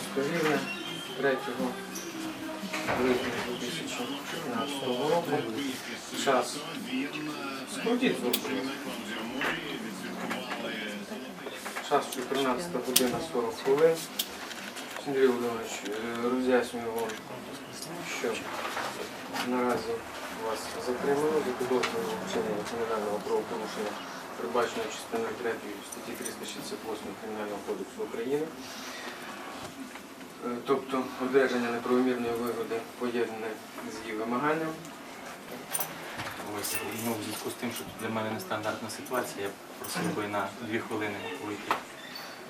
Військовірне 3 грудня 2015 року. Час. Скрутіть зручно. Час 14 година 40 хвилин. Андрій Володимирович, е, роз'яснюю вам, що наразі вас затримали за підозрою вчинення кримінального правопорушення, передбаченого частиною 3 статті 368 Кримінального кодексу України. Е, Тобто одержання неправомірної вигоди поєднане з її вимаганням. Ось ну, в зв'язку з тим, що тут для мене нестандартна ситуація, я просив би на дві хвилини вийти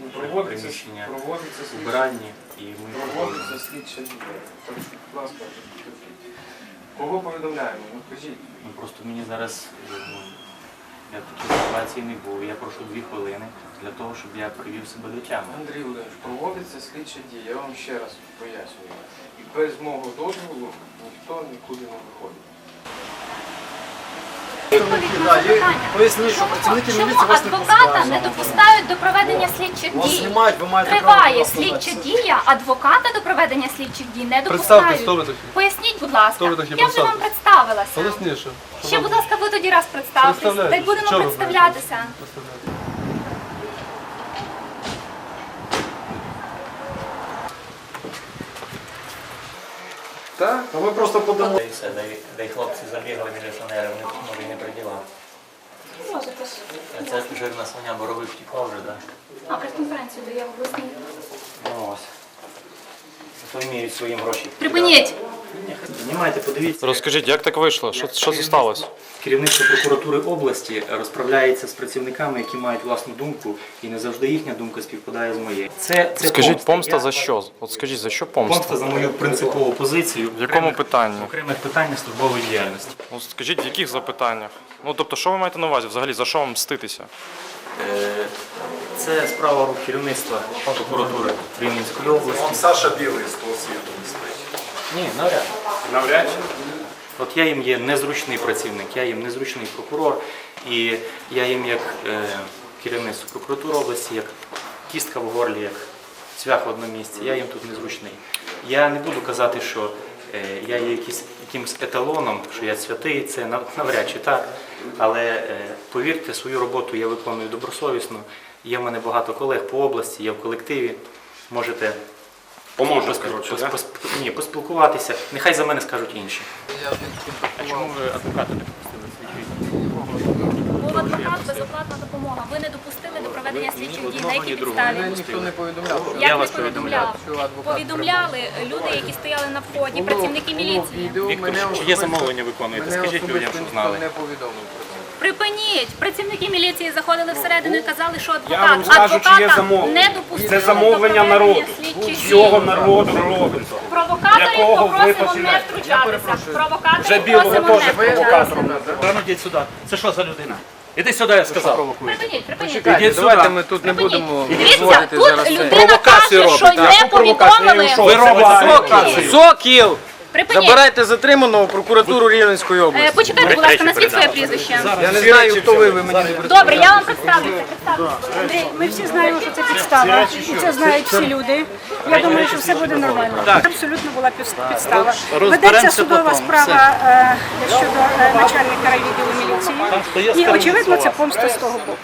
Ну, Проводиться, приміщення проводиться убиральні і ми Проводиться будь ласка. Кого повідомляємо? Ну кажіть. Ну, просто мені зараз е, ну, я в такій ситуації не був. Я прошу дві хвилини для того, щоб я привів себе до тями. Андрій Володимирович, проводиться слідча дія. Я вам ще раз пояснюю. І без мого дозволу ніхто нікуди не виходить. Поясніть, що працівники Чому міліції вас не адвоката не допускають до проведення слідчих дій? Триває слідча дія, адвоката до проведення слідчих дій не допускають. хто ви такі? Поясніть, будь ласка. Хто ви такі? Я вже вам представилася. Голосніше. Ще, будь ласка, ви тоді раз представтесь. Представляйтесь. Так будемо ви представлятися. Так? Ви просто подамо. Та все, де, де хлопці забігали міліціонери, вони може і не при ділах. Це жирна свиня боровик втікла вже, так? А прес-конференцію дає обласний. Ну ось. То вміють свої гроші. Припиніть! Знімайте, подивіться. Розкажіть, як так вийшло? Що, що це сталося? Керівництво прокуратури області розправляється з працівниками, які мають власну думку, і не завжди їхня думка співпадає з моєю. Це, це Скажіть, помста Я- за що? От скажіть, за що Помста помста? за мою принципову позицію. В якому питанні? В окремих питаннях службової діяльності. Ну, скажіть, в яких запитаннях? Ну, тобто, що ви маєте на увазі взагалі? За що вам мститися? Е, Це справа рук керівництва прокуратури Рівненської області. Саша Білий з того світу не стоїть. Ні, навряд. Навряд чи. От я їм є незручний працівник, я їм незручний прокурор, і я їм як е, керівництво прокуратури області, як кістка в горлі, як цвях в одному місці, я їм тут незручний. Я не буду казати, що е, я є якийсь, якимсь еталоном, що я святий, це нав- навряд чи так. Але е, повірте, свою роботу я виконую добросовісно. Є в мене багато колег по області, я в колективі. Можете Пос- коротше, пос- пос- ні, поспілкуватися. Нехай за мене скажуть інші. А чому ви адвоката не допустили Був адвокат, безоплатна допомога. Ви не допустили до проведення слідчих дій. На якій підставі? Ніхто не повідомляв. що Як Я не вас повідомляв? Повідомляли люди, які стояли на вході, працівники міліції. Віктор, чи є замовлення виконуєте? Скажіть людям, ніхто знали. не повідомив про це. Припиніть! Працівники міліції заходили всередину і казали, що адвокат, Я вам скажу, чи є замовлення. не допустили Це замовлення до народу. проведення слідчих Всього народу робиться. Провокаторів Якого ви попросимо не починаєте? втручатися. Провокаторів Вже білого просимо теж провокатором. Рано йдіть сюди. Це що за людина? Іди сюди, я сказав. Припиніть, припиніть. Ідіть давайте ми тут не будемо Дивіться, розводити тут зараз це. людина Провокацію каже, що не повідомили. Ви робите провокацію. Сокіл! Припиніть. Забирайте затриманого в прокуратуру Рівненської Е, області. Почекайте, будь ласка, назвіть своє прізвище. Я не знаю, хто ви, ви мені не. Добре, я вам представлюся. Представлюся. Андрій, ми всі знаємо, що це підстава, і це знають всі люди. Я думаю, що все буде нормально. Абсолютно була піс- підстава. Ведеться судова справа е, щодо е, начальника райвідділу міліції. І очевидно, це помста з того боку.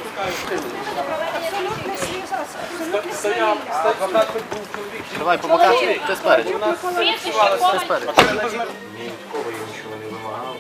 Давай, побокати. Ти спереді. Прізвище, повод. Ні нікого я нічого не вимагав.